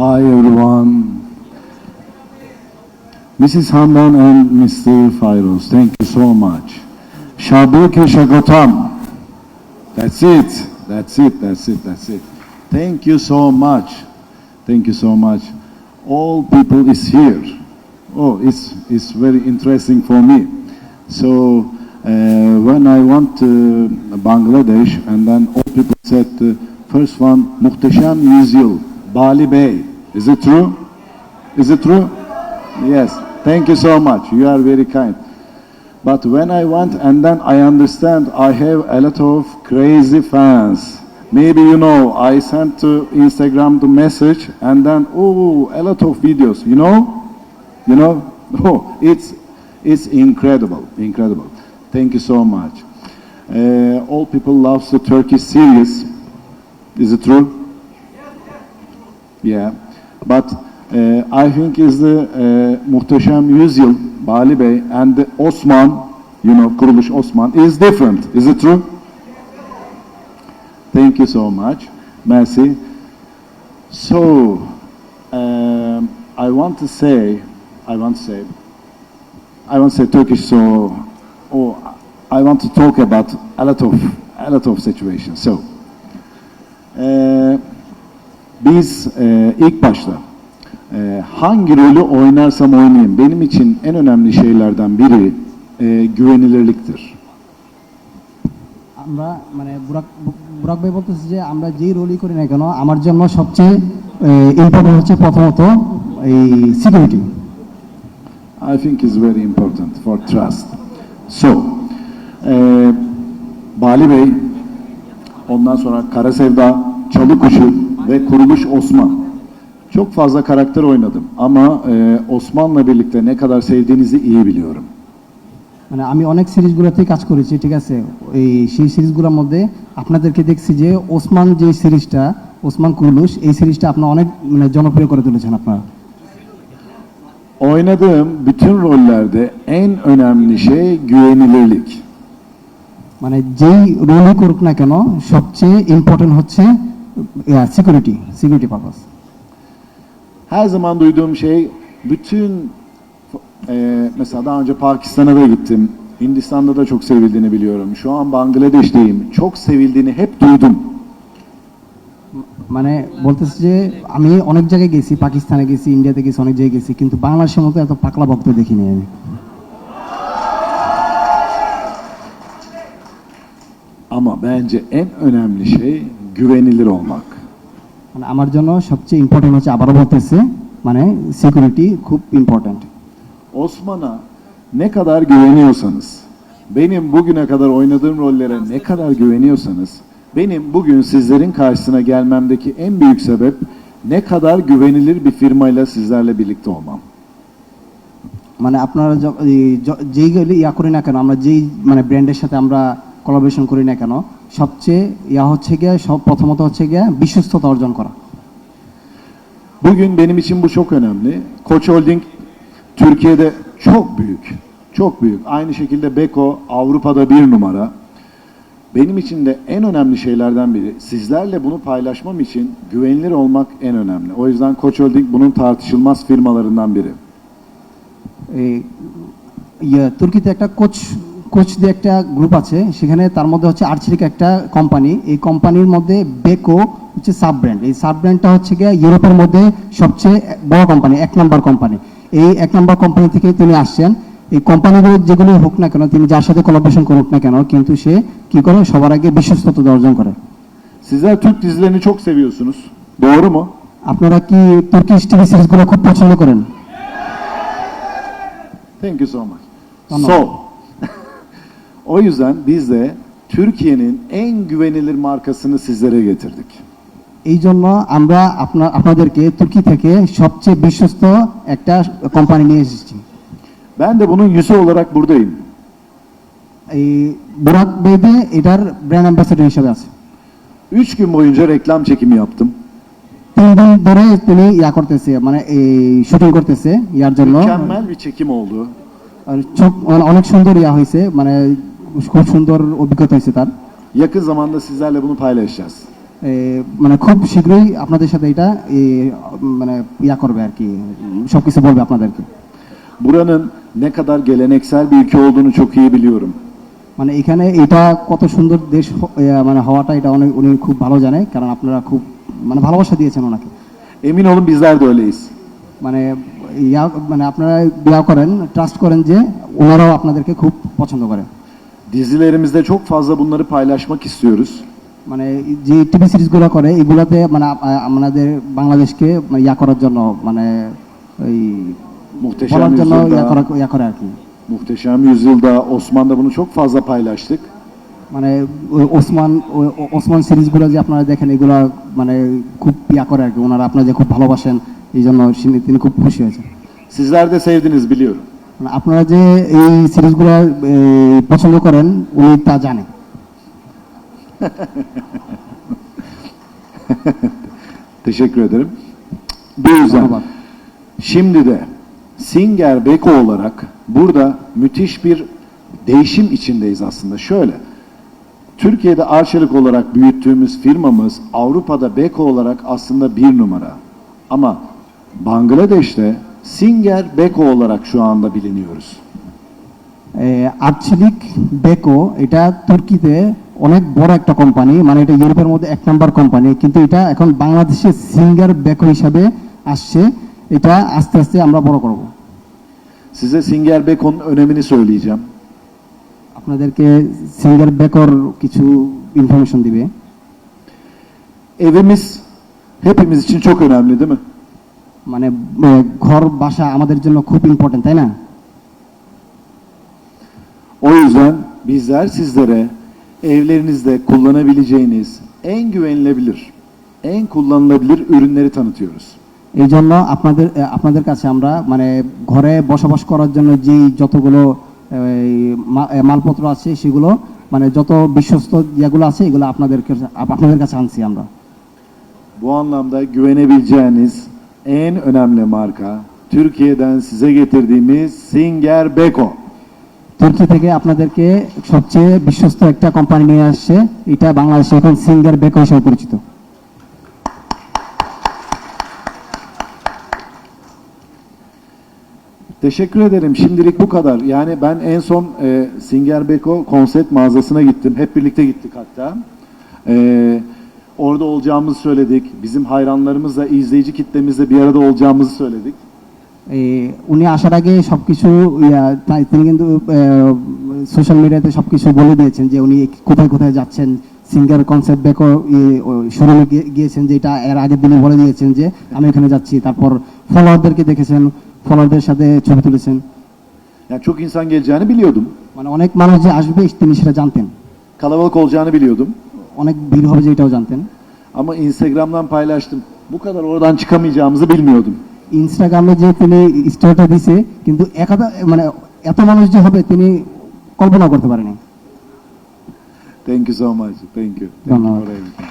Hi everyone. Mrs. Handan and Mr. Fairoz, thank you so much. Shabuke Shagotam. That's it. That's it. That's it. That's it. Thank you so much. Thank you so much. All people is here. Oh, it's it's very interesting for me. So uh, when I went to Bangladesh, and then all people said, uh, first one, Muhteşem Yüzyıl, Bali Bey. Is it true? Is it true? Yes. Thank you so much. You are very kind. But when I went and then I understand I have a lot of crazy fans. Maybe you know I sent to Instagram the message and then oh a lot of videos. You know, you know. Oh, it's it's incredible, incredible. Thank you so much. Uh, all people love the Turkish series. Is it true? Yeah. But uh, I think is the uh, Muhteşem Yüzyıl, Bali Bey, and the Osman, you know, Kuruluş Osman, is different. Is it true? Thank you so much. Merci. So, um, I want to say, I want to say, I want to say Turkish, so, oh, I want to talk about a lot of, a lot of situations. So, uh, biz e, ilk başta e, hangi rolü oynarsam oynayayım benim için en önemli şeylerden biri e, güvenilirliktir. আমরা মানে বুরাক বুরাক ভাই বলতেছে যে আমরা যেই রোলই করি না কেন আমার জন্য সবচেয়ে ইম্পর্টেন্ট হচ্ছে প্রথমত এই security I think is very important for trust. So, e, Bali Bey, ondan sonra Kara Sevda, Çalı Kuşu ve Kuruluş Osman. Çok fazla karakter oynadım ama e, Osman'la birlikte ne kadar sevdiğinizi iyi biliyorum. মানে আমি অনেক সিরিজগুলোতেই কাজ করেছি ঠিক আছে এই সেই সিরিজগুলোর মধ্যে আপনাদেরকে দেখছি যে ওসমান যে সিরিজটা ওসমান কুরুলুস এই সিরিজটা আপনার অনেক মানে জনপ্রিয় করে তুলেছেন আপনারা Oynadığım bütün rollerde en önemli şey güvenilirlik. মানে যেই রোলই করুক না কেন সবচেয়ে ইম্পর্টেন্ট হচ্ছে security security purpose Her zaman duyduğum şey bütün e, mesela daha önce Pakistan'a da gittim. Hindistan'da da çok sevildiğini biliyorum. Şu an Bangladeş'teyim. Çok sevildiğini hep duydum. মানে বলতেছে যে আমি অনেক জায়গায় গেছি পাকিস্তানে গেছি ইন্ডিয়াতে গেছি অনেক জায়গায় গেছি কিন্তু বাংলাদেশের মতো এত পাকলা ভক্ত দেখিনি আমি Ama bence en önemli şey güvenilir olmak. মানে আমার জন্য সবচেয়ে ইম্পর্টেন্ট হচ্ছে আবারও বলতেছে মানে সিকিউরিটি খুব important Osman'a ne kadar güveniyorsanız, benim bugüne kadar oynadığım rollere ne kadar güveniyorsanız, benim bugün sizlerin karşısına gelmemdeki en büyük sebep ne kadar güvenilir bir firmayla sizlerle birlikte olmam. মানে আপনারা য- এই য- যেই গেলে ইয়া করি না কেন আমরা যেই মানে ব্র্যান্ডের সাথে আমরা কোলাবোরেশন করি না কেন সবচেয়ে ইয়া হচ্ছে গিয়ে সব প্রথমত হচ্ছে গিয়ে বিশ্বস্ততা অর্জন করা Bugün benim için bu çok önemli. Koç Holding Türkiye'de çok büyük. Çok büyük. Aynı şekilde Beko Avrupa'da bir numara. Benim için de en önemli şeylerden biri. Sizlerle bunu paylaşmam için güvenilir olmak en önemli. O yüzden Koç Holding bunun tartışılmaz firmalarından biri. এই ইয়ে তুর্কিতে একটা coach coach দিয়ে একটা গ্রুপ আছে সেখানে তার মধ্যে হচ্ছে আর্চেরিক একটা কোম্পানি এই কোম্পানির মধ্যে বেকো হচ্ছে সাব ব্র্যান্ড এই সাব ব্র্যান্ডটা হচ্ছে গিয়ে ইউরোপের মধ্যে সবচেয়ে বড় কোম্পানি এক নম্বর কোম্পানি এই এক নম্বর কোম্পানি থেকে তিনি আসছেন এই কোম্পানিগুলো যেগুলো হোক না কেন তিনি যার সাথে কোলাবোরেশন করুক না কেন কিন্তু সে কি করে সবার আগে বিশ্বস্ততা অর্জন করে Sizler Türk dizilerini çok seviyorsunuz. Doğru mu? আপনারা কি তুর্কিশ টিভি সিরিজগুলো খুব পছন্দ করেন Thank you so much. Tamam. So, o yüzden biz de Türkiye'nin en güvenilir markasını sizlere getirdik. এই জন্য আমরা আপনার আপনাদেরকে তুর্কি থেকে সবচেয়ে বিশ্বস্ত একটা কোম্পানি নিয়ে এসেছি Ben de bunun yüzü olarak buradayım. এই বুরাক বেদে এটার ব্র্যান্ড অ্যাম্বাসেডর হিসেবে আছে Üç gün boyunca reklam çekimi yaptım. তিন দিন ধরে তিনি ইয়া করতেছে মানে এই শুটিং করতেছে ইয়ার জন্য Mükemmel bir çekim oldu. আর চোখ মানে অনেক সুন্দর ইয়া হয়েছে মানে খুব সুন্দর অভিজ্ঞতা হয়েছে তার Yakın zamanda sizlerle bunu paylaşacağız. মানে খুব শীঘ্রই আপনাদের সাথে এটা মানে ইয়া করবে আর কি সব কিছু বলবে আপনাদেরকে Buranın ne kadar geleneksel bir ülke olduğunu çok iyi biliyorum. মানে এখানে এটা কত সুন্দর দেশ হ- এ, মানে হওয়াটা এটা অনেক উনি খুব ভালো জানে কারণ আপনারা খুব মানে ভালোবাসা দিয়েছেন ওনাকে Emin olun bizler de öyleyiz. মানে ইয়া মানে আপনারা ইয়া করেন ট্রাস্ট করেন যে ওনারাও আপনাদেরকে খুব পছন্দ করে Dizilerimizde çok fazla bunları paylaşmak istiyoruz. মানে যে টিভি সিরিজগুলো করে এগুলাতে মানে আপ- আ- আমাদের বাংলাদেশকে মানে ইয়া করার জন্য মানে ওই Muhteşem বলার জন্য ইয়া Yüzyıl'da, করা ইয়া করে আর কি Muhteşem Yüzyıl'da, Osman'da bunu çok fazla paylaştık. মানে ও- ওসমান ও- ও- ওসমান সিরিজগুলো যে আপনারা দেখেন এগুলো মানে খুব ইয়া করে আর কি ওনারা আপনারা যে খুব ভালোবাসেন এই জন্য তিনি- তিনি খুব খুশি হয়েছেন Sizler de sevdiniz biliyorum. মানে আপনারা যে এই সিরিজগুলো এ, পছন্দ করেন উনি তা জানে Teşekkür ederim. Bu yüzden ধন্যবাদ şimdi de Singer Beko olarak burada müthiş bir değişim içindeyiz aslında. Şöyle, Türkiye'de arçelik olarak büyüttüğümüz firmamız Avrupa'da Beko olarak aslında bir numara. Ama Bangladeş'te Singer Beko olarak şu anda biliniyoruz. Arcelik Beko এটা তুর্কিতে অনেক বড় একটা কোম্পানি মানে এটা ইউরোপের মধ্যে এক নম্বর কোম্পানি কিন্তু এটা এখন বাংলাদেশে সিঙ্গার বেকো হিসাবে আসছে এটা আস্তে আস্তে আমরা বড় করব Size Singer Beko'nun önemini söyleyeceğim. আপনাদেরকে সিঙ্গার বেকর কিছু ইনফরমেশন দিবে Evimiz hepimiz için çok önemli değil mi? মানে এ, ঘর বাসা আমাদের জন্য খুব ইম্পর্টেন্ট তাই না O yüzden bizler sizlere evlerinizde kullanabileceğiniz en güvenilebilir, en kullanılabilir ürünleri tanıtıyoruz. এই জন্য আপনাদের এ, আপনাদের কাছে আমরা মানে ঘরে বসবাস করার জন্য যে যতগুলো এই, মা- এ, মালপত্র আছে সেগুলো মানে যত বিশ্বস্ত যেগুলো আছে এগুলো আপনাদের কাছে- আপনাদের কাছে আনছি আমরা Bu anlamda güvenebileceğiniz en önemli marka Türkiye'den size getirdiğimiz Singer Beko. তুর্কি থেকে আপনাদেরকে সবচেয়ে বিশ্বস্ত একটা কোম্পানি নিয়ে আসছে এটা বাংলাদেশে এখন সিঙ্গার বেকো হিসেবে পরিচিত Teşekkür ederim. Şimdilik bu kadar. Yani ben en son e, Singer Beko konsept mağazasına gittim. Hep birlikte gittik hatta. E, orada olacağımızı söyledik. Bizim hayranlarımızla, izleyici kitlemizle bir arada olacağımızı söyledik. এই, উনি আসার আগে সবকিছু ইয়া, তাই তিনি কিন্তু সোশ্যাল মিডিয়াতে সবকিছু বলে দিয়েছেন যে উনি কোথায় কোথায় যাচ্ছেন সিঙ্গার কনসেপ্ট বেকো শোরুমে গিয়েছেন যেটা এর আগের দিনে বলে দিয়েছেন যে আমি এখানে যাচ্ছি তারপর ফলোয়ারদেরকে দেখেছেন ফলোয়ারদের সাথে ছবি তুলেছেন Yani çok insan geleceğini biliyordum. মানে অনেক মানুষ যে আসবে তিনি সেটা জানতেন Kalabalık olacağını biliyordum. অনেক ভিড় হবে যে এটাও জানতেন Ama Instagram'dan paylaştım. Bu kadar oradan çıkamayacağımızı bilmiyordum. ইনস্টাগ্রামে যে তিনি স্টোরিটা দিছে কিন্তু একাদা মানে এত মানুষ যে হবে তিনি কল্পনা করতে পারেনি Thank you so much. Thank you. Thank you ধন্যবাদ। for everything.